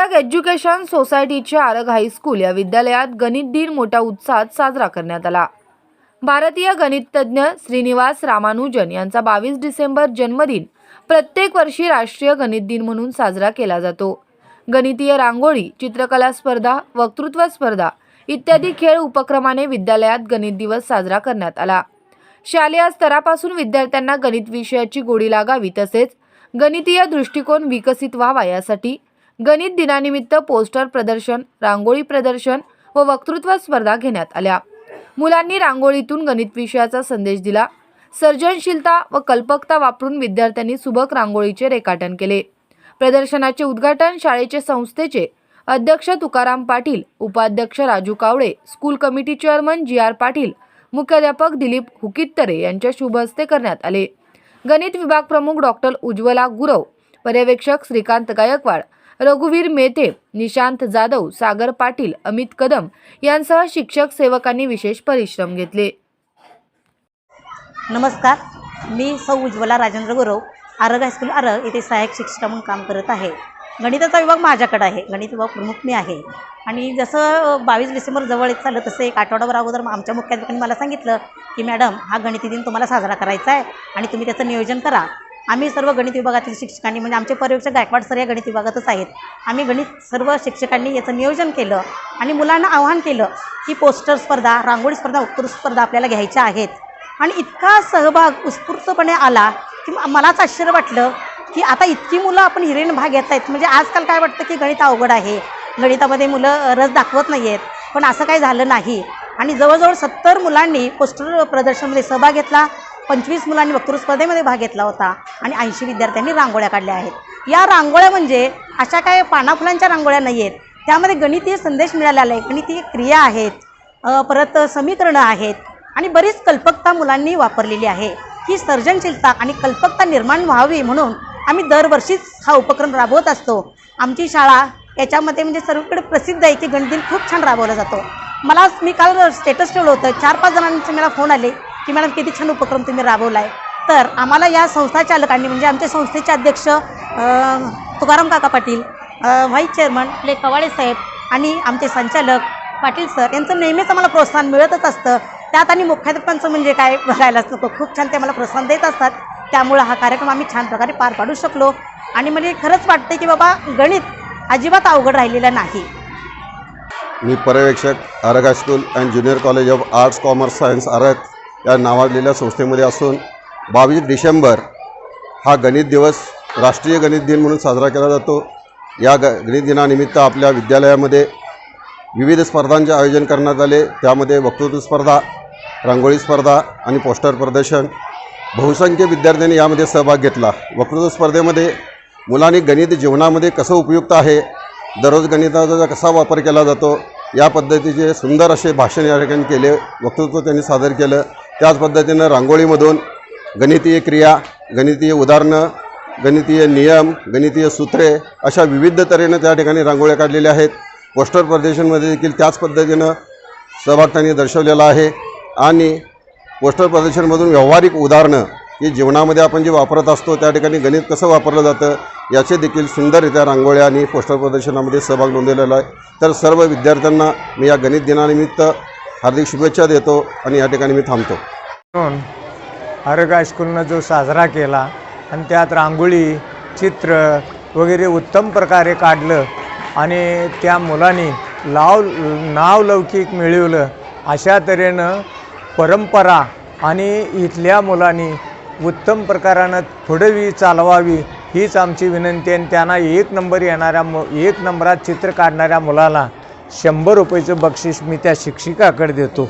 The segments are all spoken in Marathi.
आरग एज्युकेशन सोसायटीच्या आरग हायस्कूल या विद्यालयात गणित दिन मोठ्या उत्साहात साजरा करण्यात आला. भारतीय गणिततज्ञ श्रीनिवास रामानुजन यांचा बावीस डिसेंबर जन्मदिन प्रत्येक वर्षी राष्ट्रीय गणित दिन म्हणून साजरा केला जातो. गणितीय रांगोळी चित्रकला स्पर्धा वक्तृत्व स्पर्धा इत्यादी खेळ उपक्रमाने विद्यालयात गणित दिवस साजरा करण्यात आला. शालेय स्तरापासून विद्यार्थ्यांना गणित विषयाची गोडी लागावी तसेच गणितीय दृष्टिकोन विकसित व्हावा यासाठी गणित दिनानिमित्त पोस्टर प्रदर्शन रांगोळी प्रदर्शन व वक्तृत्व स्पर्धा घेण्यात आल्या. मुलांनी रांगोळीतून गणित विषयाचा संदेश दिला. सर्जनशीलता व कल्पकता वापरून विद्यार्थ्यांनी सुबक रांगोळीचे रेखाटन केले. प्रदर्शनाचे उद्घाटन शाळेचे संस्थेचे अध्यक्ष तुकाराम पाटील उपाध्यक्ष Raju Kawale school committee chairman G R Patil मुख्याध्यापक दिलीप हुकित्तरे यांच्या शुभ हस्ते करण्यात आले. गणित विभाग प्रमुख डॉक्टर उज्ज्वला गुरव पर्यवेक्षक श्रीकांत गायकवाड रघुवीर मेहते निशांत जाधव सागर पाटील अमित कदम यांसह शिक्षक सेवकांनी विशेष परिश्रम घेतले. नमस्कार. मी सौ उज्ज्वला राजेंद्र गुरव आरग हायस्कूल आरग येथे सहाय्यक शिक्षिका म्हणून काम करत आहे. गणिताचा विभाग माझ्याकडे आहे. गणित विभाग प्रमुख मी आहे. आणि जसं बावीस डिसेंबर जवळ येत चाललं तसं एक आठवडाभर अगोदर आमच्या मुख्याध्यापकांनी मला सांगितलं की मॅडम हा गणिती दिन तुम्हाला साजरा करायचा आहे आणि तुम्ही त्याचं नियोजन करा. आम्ही सर्व गणित विभागातील शिक्षकांनी म्हणजे आमचे पर्यवेक्षक गायकवाड सर या गणित विभागातच आहेत. आम्ही गणित सर्व शिक्षकांनी याचं नियोजन केलं आणि मुलांना आवाहन केलं की पोस्टर स्पर्धा रांगोळी स्पर्धा उत्कृष्ट स्पर्धा आपल्याला घ्यायच्या आहेत. आणि इतका सहभाग उत्स्फूर्तपणे आला की म- मलाच आश्चर्य वाटलं की आता इतकी मुलं आपण हिरेन भाग घेत आहेत. म्हणजे आजकाल काय वाटतं की गणित अवघड आहे? गणितामध्ये मुलं रस दाखवत नाही आहेत पण असं काही झालं नाही. आणि जवळजवळ सत्तर मुलांनी पोस्टर प्रदर्शनमध्ये सहभाग घेतला. पंचवीस मुलांनी वक्तृत्व स्पर्धेमध्ये भाग घेतला होता आणि ऐंशी विद्यार्थ्यांनी रांगोळ्या काढल्या आहेत. या रांगोळ्या म्हणजे अशा काय पानाफुलांच्या रांगोळ्या नाही आहेत. त्यामध्ये गणितीय संदेश मिळालेला आहे. गणितीय क्रिया आहेत. परत समीकरणं आहेत आणि बरीच कल्पकता मुलांनी वापरलेली आहे. ही सर्जनशीलता आणि कल्पकता निर्माण व्हावी म्हणून आम्ही दरवर्षीच हा उपक्रम राबवत असतो. आमची शाळा याच्यामध्ये म्हणजे सर्वकडे प्रसिद्ध आहे की गणदिन खूप छान राबवला जातो. मला मी काल स्टेटस ठेवलं होतं. चार पाच जणांचे मला फोन आले. की मॅडम किती छान उपक्रम तुम्ही राबवला आहे तर आम्हाला या संस्था चालकांनी म्हणजे आमच्या संस्थेचे अध्यक्ष तुकाराम काका पाटील व्हाईस चेअरमन आपले कवाडे साहेब आणि आमचे संचालक पाटील सर यांचं नेहमीच आम्हाला प्रोत्साहन मिळतच असतं. त्यात आणि मुख्याध्यापकांचं म्हणजे काय बघायलाच नको खूप छान ते मला प्रोत्साहन देत असतात. त्यामुळं हा कार्यक्रम आम्ही छान प्रकारे पार पाडू शकलो. आणि म्हणजे खरंच वाटते की बाबा गणित अजिबात अवघड राहिलेलं नाही. मी पर्यवेक्षक Arag high school and junior college of arts commerce science Arag. या नावाजलेल्या संस्थेमध्ये असून बावीस डिसेंबर हा गणित दिवस राष्ट्रीय गणित दिन म्हणून साजरा केला जातो. या ग गणित दिनानिमित्त आपल्या विद्यालयामध्ये विविध स्पर्धांचे आयोजन करण्यात आले. त्यामध्ये वक्तृत्व स्पर्धा रांगोळी स्पर्धा आणि पोस्टर प्रदर्शन. बहुसंख्य विद्यार्थ्यांनी यामध्ये सहभाग घेतला. वक्तृत्व स्पर्धेमध्ये मुलांनी गणित जीवनामध्ये कसं उपयुक्त आहे दररोज गणिताचा कसा वापर केला जातो या पद्धतीचे सुंदर असे भाषण या ठिकाणी केले. वक्तृत्व त्यांनी सादर केलं. त्याच पद्धतीनं रांगोळीमधून गणितीय क्रिया गणितीय उदाहरणं गणितीय नियम गणितीय सूत्रे अशा विविध तऱ्हेनं त्या ठिकाणी रांगोळ्या काढलेल्या आहेत. पोस्टर प्रदर्शनमध्ये देखील त्याच पद्धतीनं सहभाग त्यांनी दर्शवलेला आहे. आणि पोस्टर प्रदर्शनमधून व्यावहारिक उदाहरणं की जीवनामध्ये आपण जे वापरत असतो त्या ठिकाणी गणित कसं वापरलं जातं याचे देखील सुंदररित्या रांगोळ्या आणि पोस्टर प्रदर्शनामध्ये सहभाग नोंदवलेला आहे. तर सर्व विद्यार्थ्यांना मी या गणित दिनानिमित्त हार्दिक शुभेच्छा देतो आणि या ठिकाणी मी थांबतो. म्हणून आरग हायस्कूलनं जो साजरा केला आणि त्यात रांगोळी चित्र वगैरे उत्तम प्रकारे काढलं आणि त्या मुलांनी लाव नाव लौकिक मिळवलं अशा तऱ्हेनं परंपरा आणि इथल्या मुलांनी उत्तम प्रकारानं पुढवी चालवावी हीच आमची विनंती आणि त्यांना एक नंबर येणाऱ्या मु एक नंबरात चित्र काढणाऱ्या मुलाला शंभर रुपयाचं बक्षीस मी त्या शिक्षिकाकडे देतो.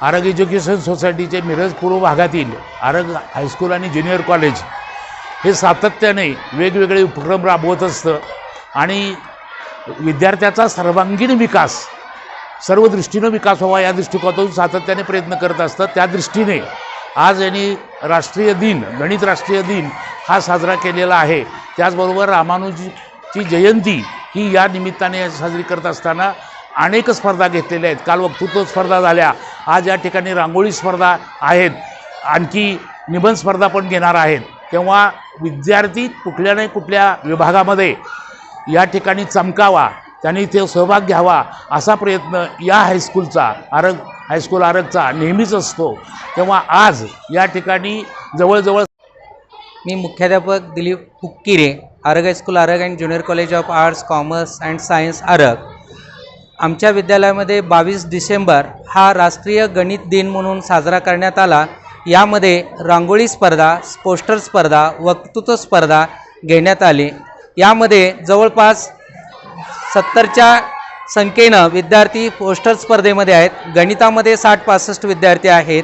आरग एज्युकेशन सोसायटीचे मिरज पूर्व भागातील आरग हायस्कूल आणि ज्युनियर कॉलेज हे सातत्याने वेगवेगळे उपक्रम राबवत असतं आणि विद्यार्थ्याचा सर्वांगीण विकास सर्व दृष्टीनं विकास व्हावा या दृष्टिकोनातून सातत्याने प्रयत्न करत असतं. त्या दृष्टीने आज यांनी राष्ट्रीय दिन गणित राष्ट्रीय दिन हा साजरा केलेला आहे. त्याचबरोबर ची जयंती ही या निमित्ताने साजरी करत असताना अनेक स्पर्धा घेतलेल्या आहेत. काल वक्तृत्व स्पर्धा झाल्या. आज या ठिकाणी रांगोळी स्पर्धा आहेत. आणखी निबंध स्पर्धा पण घेणार आहेत. तेव्हा विद्यार्थी कुठल्या नाही कुठल्या विभागामध्ये या ठिकाणी चमकावा त्यांनी ते सहभाग घ्यावा असा प्रयत्न या हायस्कूलचा आरग हायस्कूल आरगचा नेहमीच असतो. तेव्हा आज या ठिकाणी जवळजवळ मी मुख्याध्यापक Dilip Hukkire Arag high school Arag and junior college of arts commerce and science Arag. आमच्या विद्यालयामध्ये बावीस डिसेंबर हा राष्ट्रीय गणित दिन म्हणून साजरा करण्यात आला. यामध्ये रांगोळी स्पर्धा पोस्टर स्पर्धा वक्तृत्व स्पर्धा घेण्यात आली. यामध्ये जवळपास सत्तरच्या संख्येनं विद्यार्थी पोस्टर स्पर्धेमध्ये आहेत. गणितामध्ये साठ पासष्ट विद्यार्थी आहेत.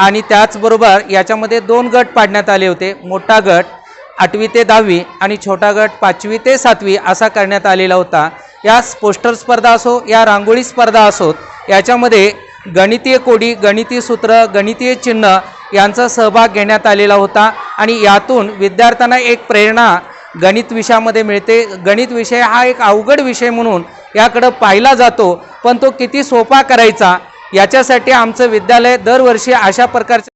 आणि त्याचबरोबर याच्यामध्ये दोन गट पाडण्यात आले होते. मोठा गट आठवी ते दहावी आणि छोटा गट पाचवी ते सातवी असा करण्यात आलेला होता. या पोस्टर स्पर्धा असो या रांगोळी स्पर्धा असोत याच्यामध्ये गणितीय कोडी गणितीय सूत्र गणितीय चिन्ह यांचा सहभाग घेण्यात आलेला होता आणि यातून विद्यार्थ्यांना एक प्रेरणा गणित विषयामध्ये मिळते. गणित विषय हा एक अवघड विषय म्हणून याकडं पाहिला जातो पण तो किती सोपा करायचा याच्यासाठी आमचं विद्यालय दरवर्षी अशा प्रकारचे